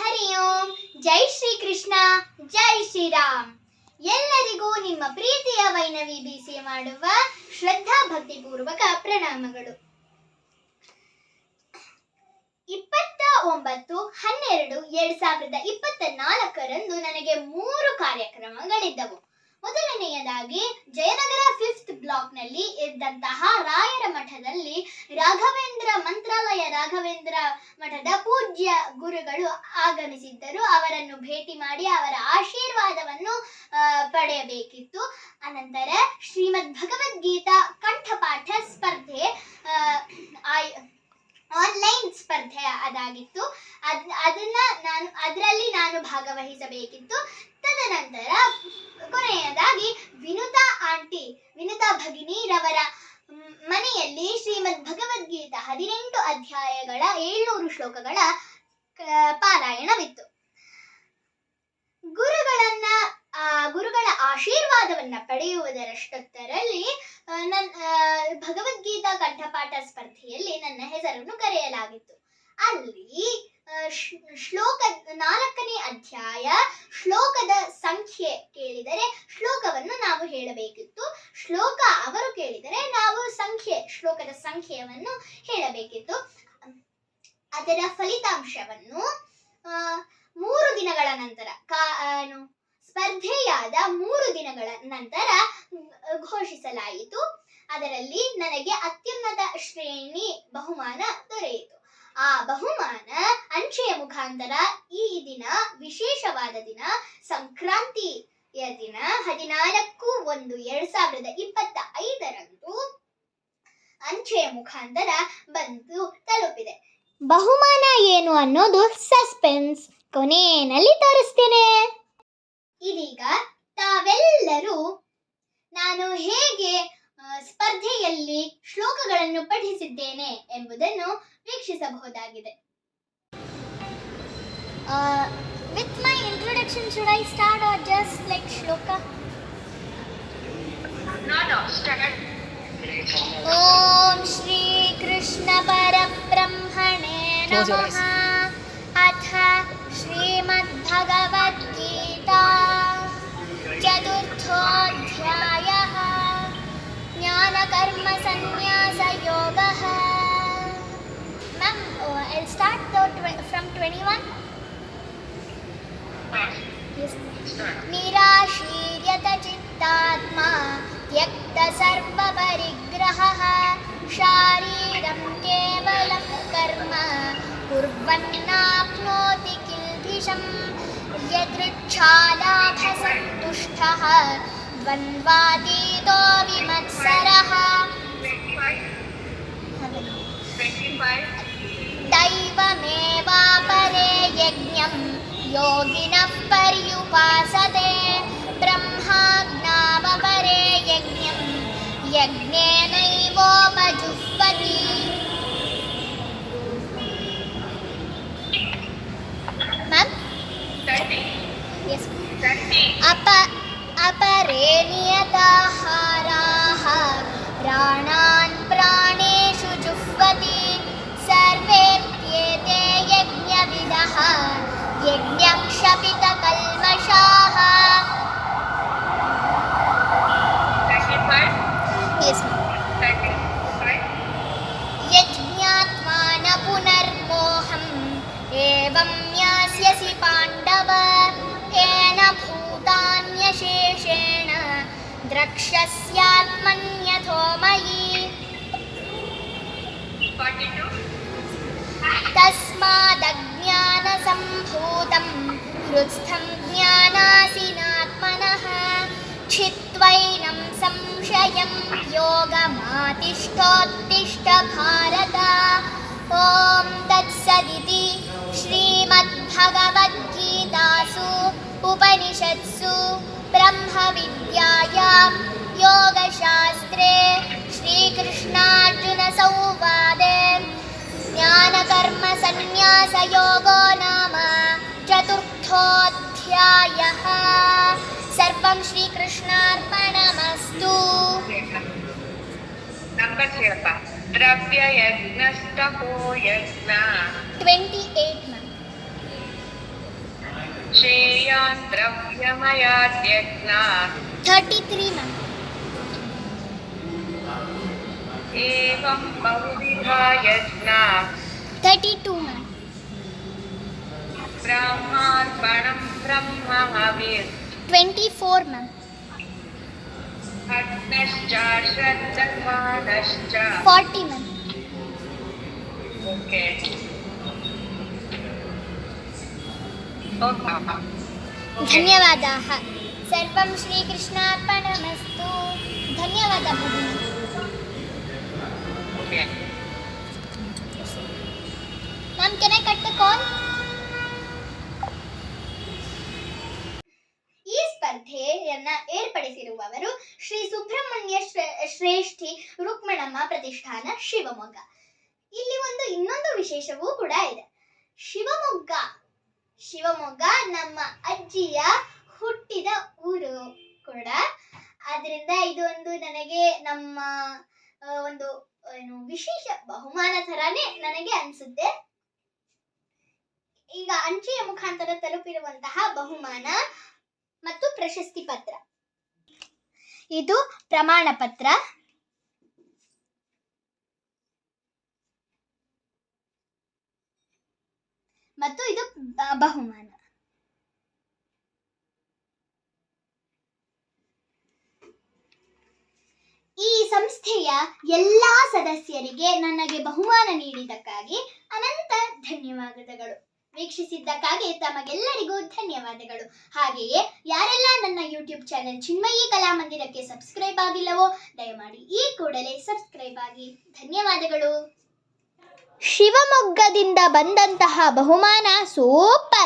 ಹರಿ ಓಂ. ಜೈ ಶ್ರೀ ಕೃಷ್ಣ ಜೈ ಶ್ರೀರಾಮ್. ಎಲ್ಲರಿಗೂ ನಿಮ್ಮ ಪ್ರೀತಿಯ ವೈನವಿ ಬೀಸಿ ಮಾಡುವ ಶ್ರದ್ಧಾ ಭಕ್ತಿಪೂರ್ವಕ ಪ್ರಣಾಮಗಳು. ಇಪ್ಪತ್ತ ಒಂಬತ್ತು ಹನ್ನೆರಡು ಎರಡ್ ಸಾವಿರದ ಇಪ್ಪತ್ತ ನಾಲ್ಕರಂದು ನನಗೆ ಮೂರು ಕಾರ್ಯಕ್ರಮಗಳಿದ್ದವು. ಮೊದಲನೆಯದಾಗಿ ಜಯನಗರ ಫಿಫ್ತ್ ಬ್ಲಾಕ್ನಲ್ಲಿ ಇದ್ದಂತಹ ರಾಯರ ಮಠದಲ್ಲಿ ರಾಘವೇಂದ್ರ ರಾಘವೇಂದ್ರ ಮಠದ ಪೂಜ್ಯ ಗುರುಗಳು ಆಗಮಿಸಿದ್ದರು. ಅವರನ್ನು ಭೇಟಿ ಮಾಡಿ ಅವರ ಆಶೀರ್ವಾದವನ್ನು ಪಡೆಯಬೇಕಿತ್ತು. ಅನಂತರ ಶ್ರೀಮದ್ ಭಗವದ್ಗೀತಾ ಕಂಠಪಾಠ ಸ್ಪರ್ಧೆ ಆನ್ಲೈನ್ ಸ್ಪರ್ಧೆ ಅದಾಗಿತ್ತು. ಅದ್ ಅದನ್ನ ನಾನು ಅದರಲ್ಲಿ ನಾನು ಭಾಗವಹಿಸಬೇಕಿತ್ತು. ತದನಂತರ ಕೊನೆಯದಾಗಿ ವಿನುತಾ ಆಂಟಿ ವಿನುತಾ ಭಗಿನಿರವರ ಮ್, ಮನೆಯಲ್ಲಿ ಶ್ರೀಮದ್ ಭಗವದ್ಗೀತಾ ಹದಿನೆಂಟು ಅಧ್ಯಾಯಗಳ ಏಳ್ನೂರು ಶ್ಲೋಕಗಳ ಪಾರಾಯಣವಿತ್ತು. ಗುರುಗಳನ್ನ ಗುರುಗಳ ಆಶೀರ್ವಾದವನ್ನ ಪಡೆಯುವುದರಷ್ಟೊತ್ತರಲ್ಲಿ ನನ್ನ ನನ್ ಭಗವದ್ಗೀತಾ ಕಂಠಪಾಠ ಸ್ಪರ್ಧೆಯಲ್ಲಿ ನನ್ನ ಹೆಸರನ್ನು ಕರೆಯಲಾಗಿತ್ತು. ಅಲ್ಲಿ ಶ್ಲೋಕ, ನಾಲ್ಕನೇ ಅಧ್ಯಾಯ ಶ್ಲೋಕದ ಸಂಖ್ಯೆ ಕೇಳಿದರೆ ಶ್ಲೋಕವನ್ನು ನಾವು ಹೇಳಬೇಕಿತ್ತು. ಶ್ಲೋಕ ಅವರು ಸಂಖ್ಯೆ ಶ್ಲೋಕದ ಸಂಖ್ಯೆಯನ್ನು ಹೇಳಬೇಕಿತ್ತು. ಅದರ ಫಲಿತಾಂಶವನ್ನು ಮೂರು ದಿನಗಳ ನಂತರ ಸ್ಪರ್ಧೆಯಾದ ಮೂರು ದಿನಗಳ ನಂತರ ಘೋಷಿಸಲಾಯಿತು. ಅದರಲ್ಲಿ ನನಗೆ ಅತ್ಯುನ್ನತ ಶ್ರೇಣಿ ಬಹುಮಾನ ದೊರೆಯಿತು. ಆ ಬಹುಮಾನ ಅಂಚೆಯ ಮುಖಾಂತರ ಈ ದಿನ, ವಿಶೇಷವಾದ ದಿನ, ಸಂಕ್ರಾಂತಿಯ ದಿನ, ಹದಿನಾಲ್ಕು ಒಂದು ಎರಡ್ ಸಾವಿರದ ಇಪ್ಪತ್ತ ಐದರಂದು ಅಂಚೆಯ ಮುಖಾಂತರ ಬಂದು ತಲುಪಿದೆ. ಬಹುಮಾನ ಏನು ಅನ್ನೋದು ಸಸ್ಪೆನ್ಸ್ ಕೊನೆಯಲ್ಲಿ ತೋರಿಸ್ತೇನೆ. ಇದೀಗ ತಾವೆಲ್ಲರೂ ನಾನು ಹೇಗೆ ಸ್ಪರ್ಧೆಯಲ್ಲಿ ಶ್ಲೋಕಗಳನ್ನು ಪಠಿಸಿದ್ದೇನೆ ಎಂಬುದನ್ನು ವೀಕ್ಷಿಸಬಹುದಾಗಿದೆ. With my introduction should I start or just like shloka? ॐ श्रीकृष्णपरब्रह्मणे नमः। अथ श्रीमद्भगवद्गीता चतुर्थोऽध्यायः। ज्ञानकर्मसन्न्यासयोगः। Ma'am oh, I'll start the, from 21 yes. निराशीर्यत शारीरं केवलं कर्म कुर्वन्नाप्नोति किल्बिषम् यदृच्छालाभसन्तुष्टः द्वन्द्वातीतो विमत्सरः 25. दैवमेवापरे यज्ञं योगिनः पर्युपासते यज्ञक्षपितकल्मषाः 35. Yes. 35. यज्ञात्मा न पुनर्मोहम् एवं यास्यसि पाण्डव येन भूतान्यशेषेण द्रक्ष्यस्यात्मन्यथो मयि हृत्स्थं ज्ञानासिनात्मनः छित्त्वैनं संशयं योगमातिष्ठोत्तिष्ठ भारत ॐ तत्सदिति श्रीमद्भगवद्गीतासु उपनिषत्सु ब्रह्मविद्यायां योगशास्त्रे श्रीकृष्णार्जुनसंवादे। ज्ञानकर्मसन्न्यासयोगो नाम अष्टादशोऽध्यायः सर्वं श्रीकृष्णार्पणमस्तु द्रव्ययज्ञस्तपो यज्ञ ट्वेण्टि एट् श्रेयान् द्रव्यमयाद्यज्ञा थर्टि त्री एवं बहुविधा यज्ञा थर्टि टु ब्रह्मा परं ब्रह्म भवेत् 24 मैम हत्नश्चाश्रद्धत्वानश्च मैम ओके धन्यवादाः। सर्वं श्रीकृष्णार्पणमस्तु। धन्यवादः भगिनि। Okay. Ma'am, can I cut the call? Subrahmanya Shreshti ರುಕ್ಮಣಮ್ಮ ಪ್ರತಿಷ್ಠಾನ ಶಿವಮೊಗ್ಗ. ಇಲ್ಲಿ ಒಂದು ಇನ್ನೊಂದು ವಿಶೇಷವೂ ಕೂಡ ಇದೆ. ಶಿವಮೊಗ್ಗ. ಶಿವಮೊಗ್ಗ ನಮ್ಮ ಅಜ್ಜಿಯ ಹುಟ್ಟಿದ ಊರು ಕೂಡ. ಆದ್ರಿಂದ ಇದು ಒಂದು ನನಗೆ ನಮ್ಮ ಒಂದು ಏನು ವಿಶೇಷ ಬಹುಮಾನ ತರಾನೇ ನನಗೆ ಅನ್ಸುತ್ತೆ. ಈಗ ಅಂಚೆಯ ಮುಖಾಂತರ ತಲುಪಿರುವಂತಹ ಬಹುಮಾನ ಮತ್ತು ಪ್ರಶಸ್ತಿ ಪತ್ರ. ಇದು ಪ್ರಮಾಣ ಪತ್ರ. ಮತ್ತು ಇದು ಬಹುಮಾನ. ಈ ಸಂಸ್ಥೆಯ ಎಲ್ಲಾ ಸದಸ್ಯರಿಗೆ ನನಗೆ ಬಹುಮಾನ ನೀಡಿದ್ದಕ್ಕಾಗಿ ಅನಂತ ಧನ್ಯವಾದಗಳು. ವೀಕ್ಷಿಸಿದ್ದಕ್ಕಾಗಿ ತಮಗೆಲ್ಲರಿಗೂ ಧನ್ಯವಾದಗಳು. ಹಾಗೆಯೇ ನನ್ನ ಯೂಟ್ಯೂಬ್ ಚಾನೆಲ್ ಚಿನ್ಮಯಿ ಕಲಾ ಮಂದಿರಕ್ಕೆ ಸಬ್ಸ್ಕ್ರೈಬ್ ಆಗಿಲ್ಲವೋ, ದಯಮಾಡಿ ಈ ಕೂಡಲೇ ಸಬ್ಸ್ಕ್ರೈಬ್ ಆಗಿ. ಧನ್ಯವಾದಗಳು. ಶಿವಮೊಗ್ಗದಿಂದ ಬಂದಂತಹ ಬಹುಮಾನ ಸೂಪ್